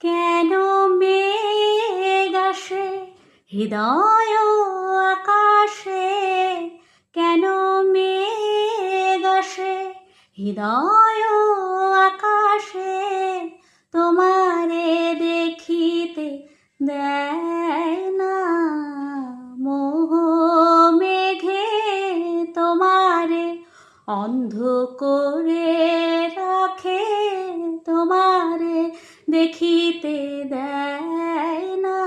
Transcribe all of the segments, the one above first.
কেন মেঘ আসে? হৃদয় আকাশে কেন মেঘ আসে? হৃদয় আকাশে তোমারে দেখিতে দেয় না।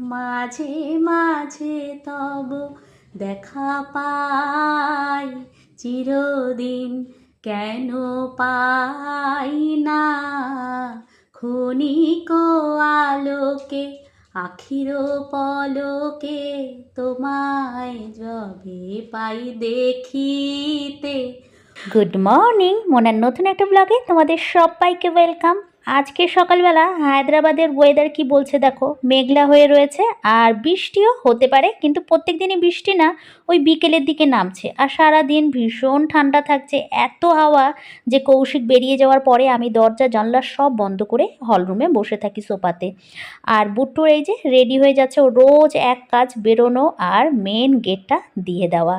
মাঝে মাঝে তব দেখা পাই, চিরদিন কেন পাই না। ক্ষণিক আলোকে, আখির পলকে তোমায় যবে পাই দেখিতে। গুড মর্নিং মনের নতুন একটা ব্লগে তোমাদের সবাইকে ওয়েলকাম আজকে সকালবেলা হায়দ্রাবাদের ওয়েদার কি বলছে দেখো? মেঘলা হয়ে রয়েছে আর বৃষ্টিও হতে পারে, কিন্তু প্রত্যেক দিনই বৃষ্টি না, ওই বিকেলের দিকে নামছে। আর সারা দিন ভীষণ ঠান্ডা থাকছে, এত হাওয়া যে কৌশিক বেরিয়ে যাওয়ার পরে আমি দরজা, জানলা সব বন্ধ করে হলরুমে বসে থাকি সোফাতে। আর বুট্টুর এই যে রেডি হয়ে যাচ্ছে রোজ এক কাজ, বেরোনো আর মেন গেটটা দিয়ে দেওয়া।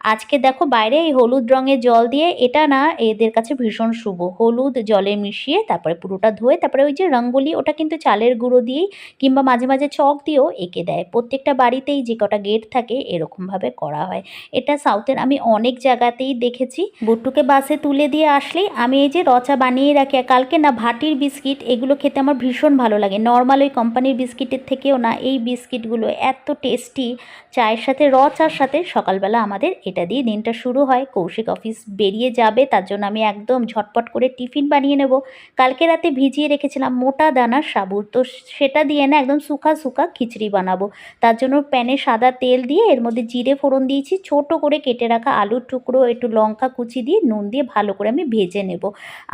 আজকে দেখো বাইরে এই হলুদ রঙের জল দিয়ে, এটা না এদের কাছে ভীষণ শুভ। হলুদ জলে মিশিয়ে তারপরে পুরোটা ধুয়ে, তারপরে ওই যে রঙ্গোলি, ওটা কিন্তু চালের গুঁড়ো দিয়েই কিংবা মাঝে মাঝে চক দিয়েও এঁকে দেয়। প্রত্যেকটা বাড়িতেই যে কটা গেট থাকে, এরকমভাবে করা হয়। এটা সাউথের আমি অনেক জায়গাতেই দেখেছি। বুট্টুকে বাসে তুলে দিয়ে আসলেই আমি এই যে রচা বানিয়ে রাখি কালকে না ভাটির বিস্কিট, এগুলো খেতে আমার ভীষণ ভালো লাগে। নর্মাল ওই কোম্পানির বিস্কিটের থেকেও না এই বিস্কিটগুলো এত টেস্টি, চায়ের সাথে, রচার সাথে সকালবেলা আমাদের এটা দিয়ে দিনটা শুরু হয়। কৌশিক অফিস বেরিয়ে যাবে, তার জন্য আমি একদম ঝটপট করে টিফিন বানিয়ে নেব। কালকে রাতে ভিজিয়ে রেখেছিলাম মোটা দানা, সাবুর। তো সেটা দিয়ে না একদম শুকা শুকা খিচড়ি বানাবো। তার জন্য প্যানে সাদা তেল দিয়ে এর মধ্যে জিরে ফোড়ন দিয়েছি, ছোট করে কেটে রাখা আলুর টুকরো, একটু লঙ্কা কুচি দিয়ে নুন দিয়ে ভালো করে আমি ভেজে নেব।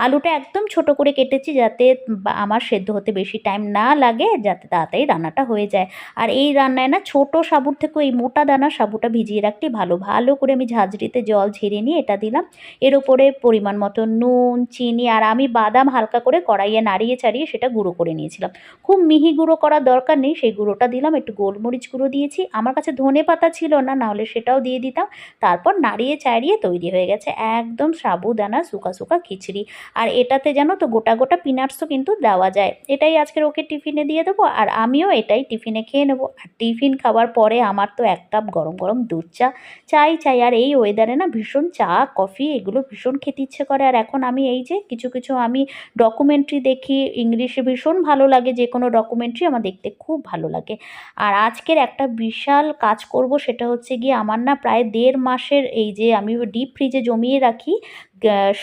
আলুটা একদম ছোট করে কেটেছি যাতে আমার সেদ্ধ হতে বেশি টাইম না লাগে, যাতে তাড়াতাড়ি রান্নাটা হয়ে যায়। আর এই রান্নায় না ছোট সাবুর থেকেও এই মোটা দানা, সাবুটা ভিজিয়ে রাখতে ভালো ভালো করে আমি ঝাঁঝরিতে জল ঝেড়ে নিয়ে এটা দিলাম। এর উপরে পরিমাণ মতো নুন, চিনি আর আমি বাদাম হালকা করে কড়াইয়ে নাড়িয়ে ছাড়িয়ে সেটা গুঁড়ো করে নিয়েছিলাম। খুব মিহি গুঁড়ো করার দরকার নেই, সেই গুঁড়োটা দিলাম, একটু গোলমরিচ গুঁড়ো দিয়েছি। আমার কাছে ধনে পাতা ছিল না, নাহলে সেটাও দিয়ে দিতাম। তারপর নাড়িয়ে চাড়িয়ে তৈরি হয়ে গেছে একদম সাবুদানা শুকা শুকা খিচড়ি। আর এটাতে জানো তো, গোটা গোটা পিনাটসও কিন্তু দেওয়া যায়। এটাই আজকের ওকে টিফিনে দিয়ে দেবো, আর আমিও এটাই টিফিনে খেয়ে নেব। আর টিফিন খাওয়ার পরে আমার তো এক কাপ গরম গরম দুধ চা, চাই চাই আর এই ওয়েদারে না ভীষণ চা কফি এগুলো ভীষণ খেতে ইচ্ছে করে। আর এখন আমি এই যে কিছু কিছু আমি ডকুমেন্টারি দেখি ইংলিশে ভীষণ ভালো লাগে, যে কোনো ডকুমেন্টারি আমার দেখতে খুব ভালো লাগে। আর আজকের একটা বিশাল কাজ করব, সেটা হচ্ছে গিয়ে আমার না প্রায় দেড় মাসের এই যে আমি ডিপ ফ্রিজে জমিয়ে রাখি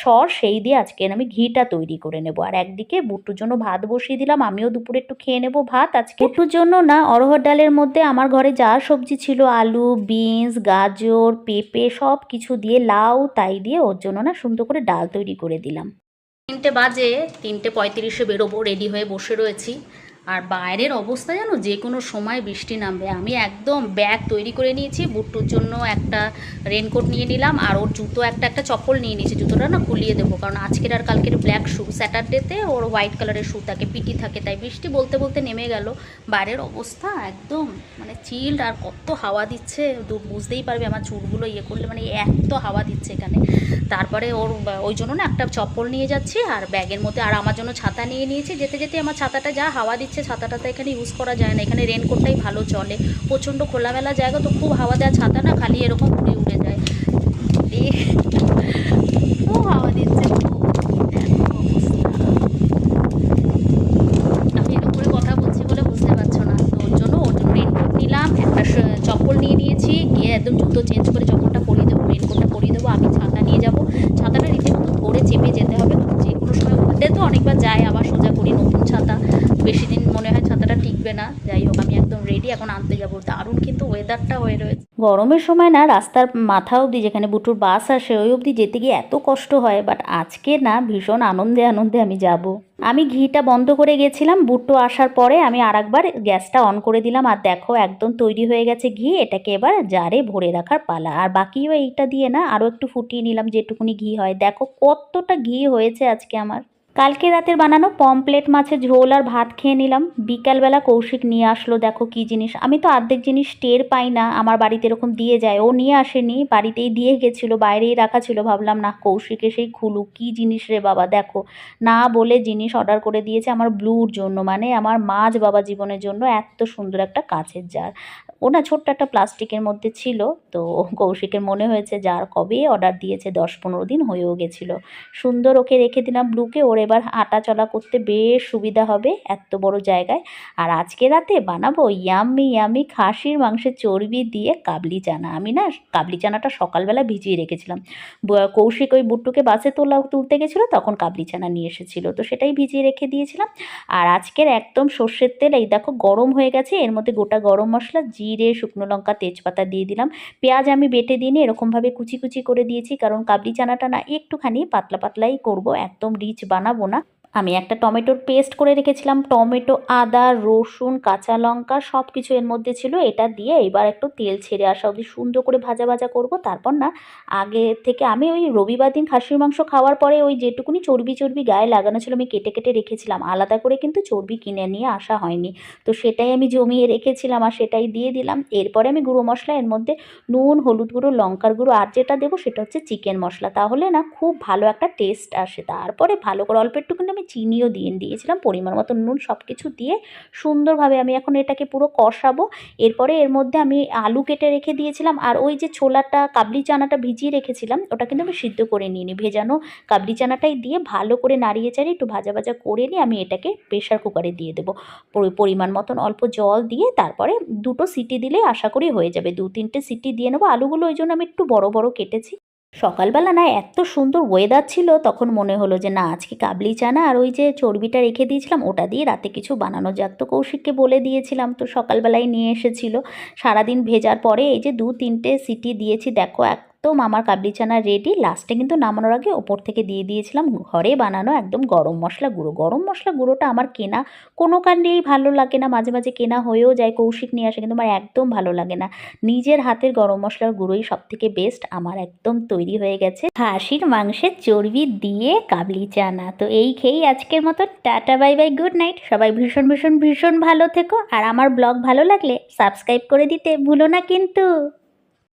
সর সেই দিয়ে আজকে আমি ঘিটা তৈরি করে নেব। আর একদিকে বুট্টুর জন্য ভাত বসিয়ে দিলাম আমিও দুপুরে একটু খেয়ে নেব ভাত আজকে। বুট্টুর জন্য না অরহর ডালের মধ্যে আমার ঘরে যা সবজি ছিল আলু বিনস গাজর পেঁপে সব কিছু দিয়ে লাউ তাই দিয়ে ওর জন্য না সুন্দর করে ডাল তৈরি করে দিলাম। তিনটে বাজে তিনটে পঁয়ত্রিশে বেরোবো রেডি হয়ে বসে রয়েছি। আর বাইরের অবস্থা জানো, যে কোনো সময় বৃষ্টি নামবে। আমি একদম ব্যাগ তৈরি করে নিয়েছি, বুট্টুর জন্য একটা রেনকোট নিয়ে নিলাম, আর ওর জুতো একটা একটা চপ্পল নিয়ে নিয়েছি, জুতোটা না খুলিয়ে দেবো, কারণ আজকের আর কালকের ব্ল্যাক শু স্যাটারডেতে ওর হোয়াইট কালারের শু থাকে পিটি থাকে, তাই বৃষ্টি বলতে বলতে নেমে গেল। বাইরের অবস্থা একদম মানে চিল্ড আর কত হাওয়া দিচ্ছে বুঝতেই পারবে আমার চুলগুলো ইয়ে করলে মানে এত হাওয়া দিচ্ছে এখানে। তারপরে ওর ওই জন্য না একটা চপ্পল নিয়ে যাচ্ছি, আর ব্যাগের মধ্যে, আর আমার জন্য ছাতা নিয়ে নিয়েছি, যেতে যেতে আমার ছাতাটা যা হাওয়া দিচ্ছে ছাতাটা তো এখানে ইউজ করা যায় না। এখানে রেনকোটটাই ভালো চলে। প্রচণ্ড খোলামেলা জায়গা, তো খুব হাওয়া দেওয়া ছাতা না, খালি এরকম উড়ে উড়ে যায়। খুব হাওয়া দিচ্ছে। আমি এরকম করে কথা বলছি বলে বুঝতে পারছ না। তো ওর জন্য ওর জন্য রেনকোট নিলাম, একটা চপ্পল নিয়ে নিয়েছি। গিয়ে একদম জুতো চেঞ্জ করে চপ্পলটা পরিয়ে দেবো রেনকোটটা পরিয়ে দেবো। আমি ছাতা নিয়ে যাব। ছাতাটা রীতিমতো ধরে চেপে যেতে হবে যে কোনো সময় উল্টে তো অনেকবার যায়, আবার সোজা করি নতুন ছাতা। বেশি দিন টিকবে না। যাই হোক আমি একদম রেডি এখন আনতে যাব। দারুণ কিন্তু ওয়েদারটা হয়ে রয়েছে। গরমের সময় না, রাস্তার মাথা অবধি যেখানে বুটুর বাস আসে, ওই অবধি যেতে গিয়ে এত কষ্ট হয় বাট আজকে না, ভীষণ আনন্দে আনন্দে আমি যাব। আমি ঘিটা বন্ধ করে গেছিলাম, বুট্টু আসার পরে আমি আরেকবার গ্যাসটা অন করে দিলাম, আর দেখো একদম তৈরি হয়ে গেছে ঘি, এটাকে এবার জারে ভরে রাখার পালা। আর বাকিও এইটা দিয়ে না আরও একটু ফুটিয়ে নিলাম, যেটুকুনি ঘি হয়। দেখো কতটা ঘি হয়েছে আজকে আমার। কালকে রাতের বানানো পমপ্লেট মাছের ঝোল আর ভাত খেয়ে নিলাম। বিকালবেলা কৌশিক নিয়ে আসলো, দেখো কি জিনিস, আমি তো আর্ধেক জিনিস টের পাই না, আমার বাড়িতে এরকম দিয়ে যায়। ও নিয়ে আসেনি, বাড়িতেই দিয়ে গেছিল, বাইরেই রাখা ছিল। ভাবলাম না কৌশিকে সেই খুলুক কী জিনিস রে বাবা, দেখো। না বলে জিনিস অর্ডার করে দিয়েছে আমার ব্লুর জন্য মানে আমার মাছ বাবা জীবনের জন্য এত সুন্দর একটা কাছের জার। ও না ছোট্ট একটা প্লাস্টিকের মধ্যে ছিল, তো কৌশিকের মনে হয়েছে, যার কবে অর্ডার দিয়েছে, দশ পনেরো দিন হয়েও গেছিল। সুন্দর ওকে রেখে দিলাম ব্লুকে, ওর এবার হাঁটা চলা করতে বেশ সুবিধা হবে এত বড় জায়গায়। আর আজকে রাতে বানাবো ইয়াম্মি ইয়াম্মি খাসির মাংসের চর্বি দিয়ে কাবলি চানা। আমি না কাবলি চানাটা সকালবেলা ভিজিয়ে রেখেছিলাম। কৌশিক ওই বুট্টুকে বাসে তোলা, তুলতে গেছিল, তখন কাবলি চানা নিয়ে এসেছিল। তো সেটাই ভিজিয়ে রেখে দিয়েছিলাম। আর আজকের একদম সর্ষের তেল, এই দেখো গরম হয়ে গেছে, এর মধ্যে গোটা গরম মশলা, জিরে, শুকনো লঙ্কা, তেজপাতা দিয়ে দিলাম। পেঁয়াজ আমি বেটে দিইনি, এরকমভাবে কুচি কুচি করে দিয়েছি, কারণ কাবলি চানাটা না একটুখানি পাতলা পাতলাই করব, একদম রিচ বানাবো। না। আমি একটা টমেটোর পেস্ট করে রেখেছিলাম। টমেটো, আদা, রসুন, কাঁচা লঙ্কা সব কিছু এর মধ্যে ছিল। এটা দিয়ে এবার একটু তেল ছেড়ে আসা অবধি সুন্দর করে ভাজা ভাজা করব। তারপর না, আগে থেকে আমি ওই রবিবার দিন খাসির মাংস খাওয়ার পরে ওই যেটুকুনি চর্বি চর্বি গায়ে লাগানো ছিল আমি কেটে কেটে রেখেছিলাম। আলাদা করে কিন্তু চর্বি কিনে নিয়ে আসা হয়নি। তো সেটাই আমি জমিয়ে রেখেছিলাম আর সেটাই দিয়ে দিলাম। এরপরে আমি গুঁড়ো মশলা এর মধ্যে নুন, হলুদ গুঁড়ো, লঙ্কার গুঁড়ো আর যেটা দেবো সেটা হচ্ছে চিকেন মশলা। তাহলে না, খুব ভালো একটা টেস্ট আসে। তারপরে ভালো করে অল্প একটুখানি আমি চিনিও দিয়ে দিয়েছিলাম, পরিমাণ মতো নুন সব কিছু দিয়ে সুন্দরভাবে আমি এখন এটাকে পুরো কষাবো। এরপরে এর মধ্যে আমি আলু কেটে রেখে দিয়েছিলাম আর ওই যে ছোলাটা, কাবলি চানাটা ভিজিয়ে রেখেছিলাম, ওটা কিন্তু আমি সিদ্ধ করে নিয়ে নিই ভেজানো কাবলি চানাটাই দিয়ে ভালো করে নাড়িয়ে চাড়িয়ে একটু ভাজা ভাজা করে নিয়ে আমি এটাকে প্রেশার কুকারে দিয়ে দেবো। পরিমাণ মতন অল্প জল দিয়ে তারপরে দুটো সিটি দিলে আশা করি হয়ে যাবে। দু তিনটে সিটি দিয়ে নেব। আলুগুলো ওই জন্য আমি একটু বড় বড় কেটেছি। সকালবেলা না এত সুন্দর ওয়েদার ছিল, তখন মনে হলো যে না, আজকে কাবলি চানা আর ওই যে চর্বিটা রেখে দিয়েছিলাম, ওটা দিয়ে রাতে কিছু বানানো যাক। তো কৌশিককে বলে দিয়েছিলাম, তো সকালবেলায় নিয়ে এসেছিল। সারাদিন ভেজার পরে এই যে দু তিনটে সিটি দিয়েছি, দেখো একদম আমার কাবলি চানা রেডি লাস্টে কিন্তু নামানোর আগে ওপর থেকে দিয়ে দিয়েছিলাম ঘরে বানানো একদম গরম মশলা গুঁড়ো। গরম মশলা গুঁড়োটা আমার কেনা কোনো কাণ্ডেই ভালো লাগে না, মাঝে মাঝে কেনা হয়েও যায়, কৌশিক নিয়ে আসে কিন্তু আমার একদম ভালো লাগে না। নিজের হাতের গরম মশলার গুঁড়োই সব থেকে বেস্ট আমার একদম তৈরি হয়ে গেছে। খাসির মাংসের চর্বি দিয়ে কাবলি চানা তো এই খেয়েই আজকের মতো tata bye bye good night সবাই ভীষণ ভীষণ ভীষণ ভালো থেকো। আর আমার ব্লগ ভালো লাগলে সাবস্ক্রাইব করে দিতে ভুলো না কিন্তু।